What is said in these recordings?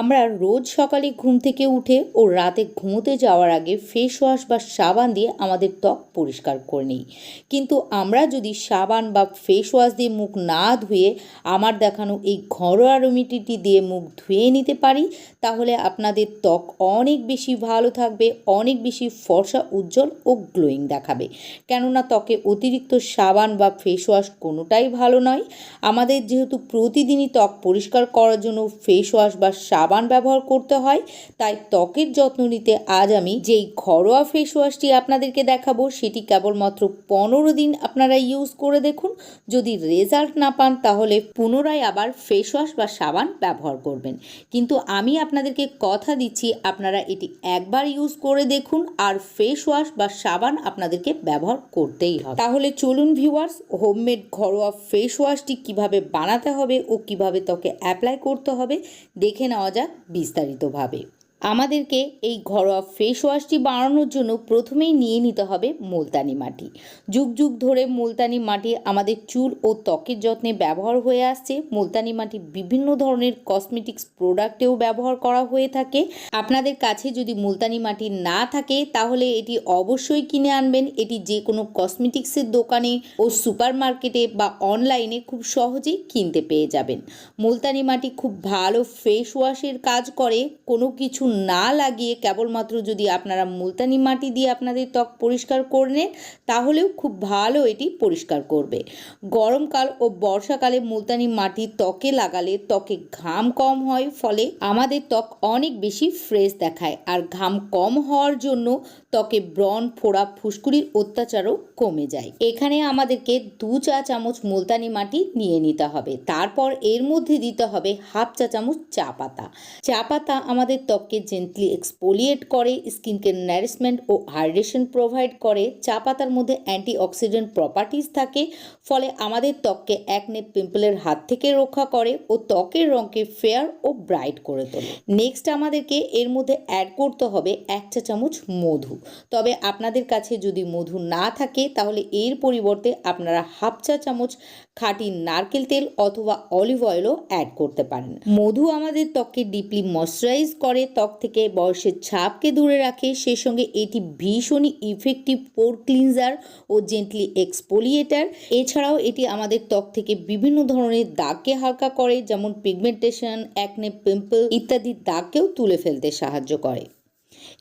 আমরা রোজ সকালে ঘুম থেকে উঠে ও রাতে ঘুমোতে যাওয়ার আগে ফেস ওয়াশ বা সাবান দিয়ে আমাদের ত্বক পরিষ্কার করে নিই। কিন্তু আমরা যদি সাবান বা ফেস ওয়াশ দিয়ে মুখ না ধুয়ে আমার দেখানো এই ঘরোয়া রেমিডিটি দিয়ে মুখ ধুয়ে নিতে পারি, তাহলে আপনাদের ত্বক অনেক বেশি ভালো থাকবে, অনেক বেশি ফর্সা, উজ্জ্বল ও গ্লোয়িং দেখাবে। কেননা ত্বকে অতিরিক্ত সাবান বা ফেস ওয়াশ কোনোটাই ভালো নয়। আমাদের যেহেতু প্রতিদিনই ত্বক পরিষ্কার করার জন্য ফেস ওয়াশ বা সাবান ব্যবহার করতে হয়। তাই ত্বকের যত্ন নিতে আজ আমি যেই ঘরোয়া ফেস ওয়াশটি আপনাদেরকে দেখাবো, সেটি কেবলমাত্র পনেরো দিন আপনারা ইউজ করে দেখুন। যদি রেজাল্ট না পান, তাহলে পুনরায় আবার ফেস ওয়াশ বা সাবান ব্যবহার করবেন। কিন্তু আমি আপনাদেরকে কথা দিচ্ছি, আপনারা এটি একবার ইউজ করে দেখুন আর ফেস ওয়াশ বা সাবান আপনাদেরকে ব্যবহার করতেই হবে। তাহলে চলুন ভিউয়ার্স হোমমেড ঘরোয়া ফেস ওয়াশটি কীভাবে বানাতে হবে ও কীভাবে ত্বকে অ্যাপ্লাই করতে হবে, দেখে নেওয়া যাক বিস্তারিতভাবে। আমাদেরকে এই ঘরোয়া ফেস ওয়াশটি বানানোর জন্য প্রথমেই নিয়ে নিতে হবে মুলতানি মাটি। যুগ যুগ ধরে মুলতানি মাটি আমাদের চুল ও ত্বকের যত্নে ব্যবহার হয়ে আসছে। মুলতানি মাটি বিভিন্ন ধরনের কসমেটিক্স প্রোডাক্টেও ব্যবহার করা হয়ে থাকে। আপনাদের কাছে যদি মুলতানি মাটি না থাকে, তাহলে এটি অবশ্যই কিনে আনবেন। এটি যে কোনো কসমেটিক্সের দোকানে ও সুপার মার্কেটে বা অনলাইনে খুব সহজেই কিনতে পেয়ে যাবেন। মুলতানি মাটি খুব ভালো ফেস ওয়াশের কাজ করে। কোনো কিছু না লাগিয়ে কেবলমাত্র যদি আপনারা মুলতানি মাটি দিয়ে আপনাদের ত্বক পরিষ্কার করে নেন, তাহলেও খুব ভালো এটি পরিষ্কার করবে। গরমকাল ও বর্ষাকালে মুলতানি মাটি ত্বকে লাগালে ত্বকে ঘাম কম হয়, ফলে আমাদের ত্বক অনেক বেশি ফ্রেশ দেখায় আর ঘাম কম হওয়ার জন্য ত্বকে ব্রণ, ফোড়া, ফুসকুড়ির অত্যাচারও কমে যায়। এখানে আমাদেরকে দু চা চামচ মুলতানি মাটি নিয়ে নিতে হবে। তারপর এর মধ্যে দিতে হবে হাফ চা চামচ চা পাতা। চা পাতা আমাদের ত্বককে জেন্টলি এক্সপোলিয়েট করে, স্কিনকে নারিশমেন্ট ও হাইড্রেশন প্রোভাইড করে, চা পাতার মধ্যে অ্যান্টি অক্সিডেন্ট প্রপার্টিজ থাকে, ফলে আমাদের ত্বককে একনে পিম্পলের হাত থেকে রক্ষা করে ও ত্বকের রঙকে ফেয়ার ও ব্রাইট করে তোলে। নেক্সট আমাদেরকে এর মধ্যে অ্যাড করতে হবে এক চা চামচ মধু। তবে আপনাদের কাছে যদি মধু না থাকে, তাহলে এর পরিবর্তে আপনারা হাফ চা চামচ খাঁটি নারকেল তেল অথবা অলিভ অয়েলও অ্যাড করতে পারেন। মধু আমাদের ত্বককে ডিপলি ময়শ্চারাইজ করে, ত্বক থেকে বয়সের ছাপকে দূরে রাখে। সেই সঙ্গে এটি ভীষণই ইফেক্টিভ পোর ক্লিনজার ও জেন্টলি এক্সপোলিয়েটার এছাড়াও এটি আমাদের ত্বক থেকে বিভিন্ন ধরনের দাগকে হালকা করে, যেমন পিগমেন্টেশন অ্যাকনে পিম্পল ইত্যাদি দাগকেও তুলে ফেলতে সাহায্য করে।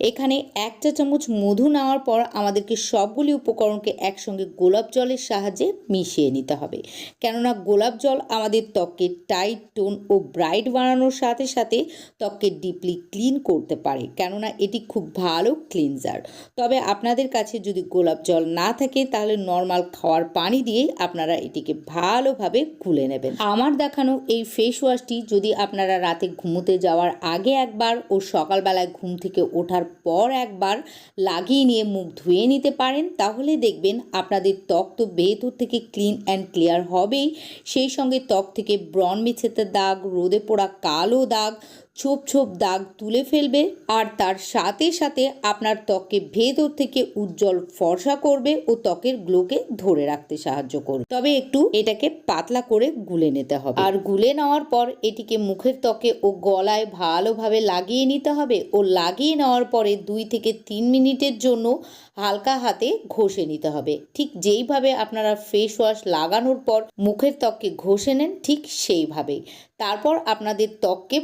এখানে এক চা চামচ মধু নেওয়ার পর আমাদেরকে সবগুলি উপকরণকে একসঙ্গে গোলাপ জলের সাহায্যে মিশিয়ে নিতে হবে। কেননা গোলাপ জল আমাদের ত্বককে টাইট টোন ও ব্রাইট বানানোর সাথে সাথে ত্বককে ডিপলি ক্লিন করতে পারে, কেননা এটি খুব ভালো ক্লিনজার তবে আপনাদের কাছে যদি গোলাপ জল না থাকে, তাহলে নর্মাল খাওয়ার পানি দিয়েই আপনারা এটিকে ভালোভাবে গুলে নেবেন। আমার দেখানো এই ফেস ওয়াশটি যদি আপনারা রাতে ঘুমোতে যাওয়ার আগে একবার ও সকালবেলায় ঘুম থেকে ওঠার পর একবার লাগিয়ে নিয়ে মুখ ধুয়ে নিতে পারেন। তাহলে দেখবেন আপনাদের ত্বক তো ভেতর থেকে ক্লিন অ্যান্ড ক্লিয়ার হবেই। সেই সঙ্গে ত্বক থেকে ব্রণ মিছেতে দাগ, রোদে পোড়া কালো দাগ ছোপ ছোপ দাগ তুলে ফেলবে আর তার সাথে সাথে আপনার ত্বককে ভেতর থেকে উজ্জ্বল ফর্সা করবে ও ত্বকের গ্লোকে ধরে রাখতে সাহায্য করবে। তবে একটু এটাকে পাতলা করে গুলে নিতে হবে। আর গুলে নেওয়ার পর এটিকে মুখের ত্বকে ও গলায় ভালোভাবে লাগিয়ে নিতে হবে ও লাগিয়ে নেওয়ার পরে দুই থেকে তিন মিনিটের জন্য হালকা হাতে ঘষে নিতে হবে। ঠিক যেইভাবে আপনারা ফেস ওয়াশ লাগানোর পর মুখের ত্বককে ঘষে নেন ঠিক সেইভাবেই। তারপর আপনাদের ত্বককে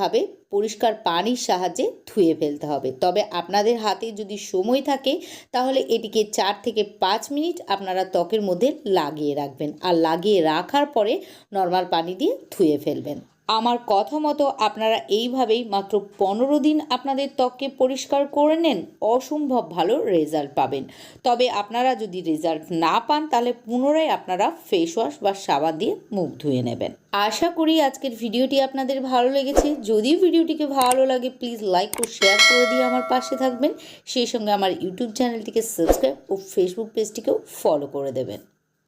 ভালোভাবে পরিষ্কার পানির সাহায্যে ধুয়ে ফেলতে হবে। তবে আপনাদের হাতে যদি সময় থাকে, তাহলে এটিকে চার থেকে পাঁচ মিনিট আপনারা ত্বকের মধ্যে লাগিয়ে রাখবেন। আর লাগিয়ে রাখার পরে নর্মাল পানি দিয়ে ধুয়ে ফেলবেন। আমার কথা মতো আপনারা এইভাবেই মাত্র পনেরো দিন আপনাদের ত্বককে পরিষ্কার করে নেন, অসম্ভব ভালো রেজাল্ট পাবেন। তবে আপনারা যদি রেজাল্ট না পান, তাহলে পুনরায় আপনারা ফেস ওয়াশ বা সাবান দিয়ে মুখ ধুয়ে নেবেন। আশা করি আজকের ভিডিওটি আপনাদের ভালো লেগেছে। যদি ভিডিওটিকে ভালো লাগে প্লিজ লাইক ও শেয়ার করে দিয়ে আমার পাশে থাকবেন। সেই সঙ্গে আমার ইউটিউব চ্যানেলটিকে সাবস্ক্রাইব ও ফেসবুক পেজটিকেও ফলো করে দেবেন।